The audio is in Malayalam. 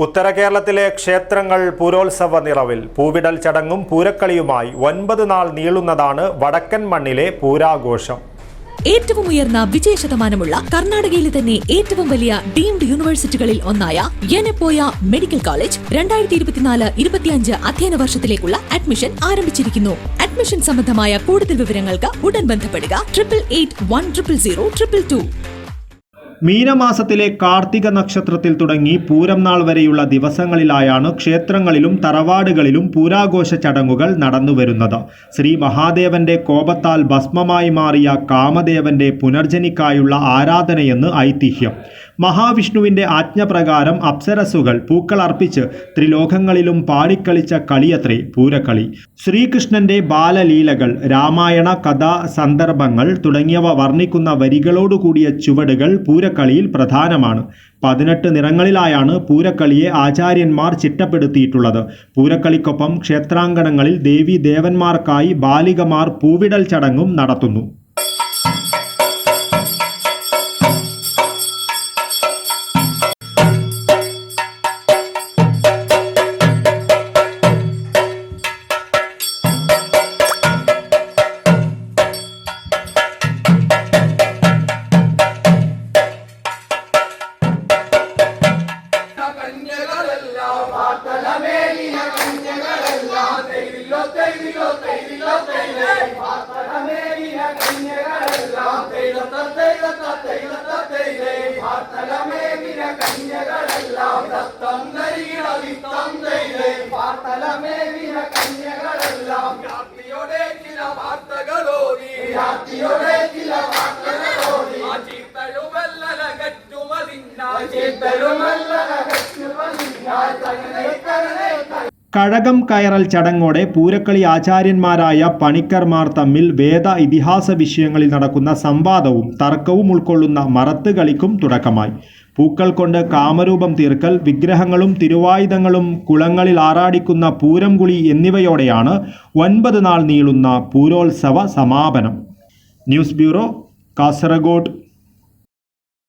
ഉത്തര കേരളത്തിലെ ക്ഷേത്രങ്ങൾ പൂരോത്സവ നിറവിൽ. പൂവിടൽ ചടങ്ങും പൂരക്കളിയുമായി ഒൻപത് നാൾ നീളുന്നതാണ് വടക്കൻ മണ്ണിലെ പൂരാഘോഷം. ഏറ്റവും ഉയർന്ന വിജയ ശതമാനമുള്ള കർണാടകയിലെ തന്നെ ഏറ്റവും വലിയ ഡീംഡ് യൂണിവേഴ്സിറ്റികളിൽ ഒന്നായ യനപ്പോയ മെഡിക്കൽ കോളേജ് രണ്ടായിരത്തി ഇരുപത്തിനാല് ഇരുപത്തിയഞ്ച് അധ്യയന വർഷത്തിലേക്കുള്ള അഡ്മിഷൻ ആരംഭിച്ചിരിക്കുന്നു. അഡ്മിഷൻ സംബന്ധമായ കൂടുതൽ വിവരങ്ങൾക്ക് ഉടൻ ബന്ധപ്പെടുക. Triple eight one triple zero triple two. മീനമാസത്തിലെ Karthika നക്ഷത്രത്തിൽ തുടങ്ങി പൂരം നാൾ വരെയുള്ള ദിവസങ്ങളിലായാണ് ക്ഷേത്രങ്ങളിലും തറവാടുകളിലും പൂരാഘോഷ ചടങ്ങുകൾ നടന്നുവരുന്നത് ശ്രീ മഹാദേവന്റെ കോപത്താൽ ഭസ്മമായി മാറിയ കാമദേവന്റെ പുനർജനിക്കായുള്ള ആരാധനയെന്ന് ഐതിഹ്യം. മഹാവിഷ്ണുവിന്റെ ആജ്ഞപ്രകാരം അപ്സരസുകൾ പൂക്കൾ അർപ്പിച്ച് ത്രിലോകങ്ങളിലും പാടിക്കളിച്ച കളിയത്രേ പൂരക്കളി. ശ്രീകൃഷ്ണന്റെ ബാലലീലകൾ രാമായണ കഥാ സന്ദർഭങ്ങൾ തുടങ്ങിയവ വർണിക്കുന്ന വരികളോടുകൂടിയ ചുവടുകൾ പൂരക്കളിയിൽ പ്രധാനമാണ്. പതിനെട്ട് നിറങ്ങളിലായാണ് പൂരക്കളിയെ ആചാര്യന്മാർ ചിട്ടപ്പെടുത്തിയിട്ടുള്ളത്. പൂരക്കളിക്കൊപ്പം ക്ഷേത്രാങ്കണങ്ങളിൽ ദേവി ദേവന്മാർക്കായി ബാലികമാർ പൂവിടൽ ചടങ്ങും നടത്തുന്നു. രാത്രിയോടെ ചില വാർത്തകളോടി. രാത്രിയോടെ ചില വാർത്തകളോടി. ആ ചീത്തഴുമല്ലകറ്റുമതിന്നാൽ ചീത്തഴുമല്ലകറ്റുമതിന്നാൽ തന്നെ തന്നെ കഴകം കയറൽ ചടങ്ങോടെ പൂരക്കളി ആചാര്യന്മാരായ പണിക്കർമാർ തമ്മിൽ വേദ ഇതിഹാസ വിഷയങ്ങളിൽ നടക്കുന്ന സംവാദവും തർക്കവും ഉൾക്കൊള്ളുന്ന മറത്ത് കളിക്കും തുടക്കമായി. പൂക്കൾ കൊണ്ട് കാമരൂപം തീർക്കൽ വിഗ്രഹങ്ങളും തിരുവായുധങ്ങളും കുളങ്ങളിൽ ആറാടിക്കുന്ന പൂരംകുളി എന്നിവയോടെയാണ് ഒൻപത് നാൾ നീളുന്ന പൂരോത്സവ സമാപനം. News bureau Kasaragod.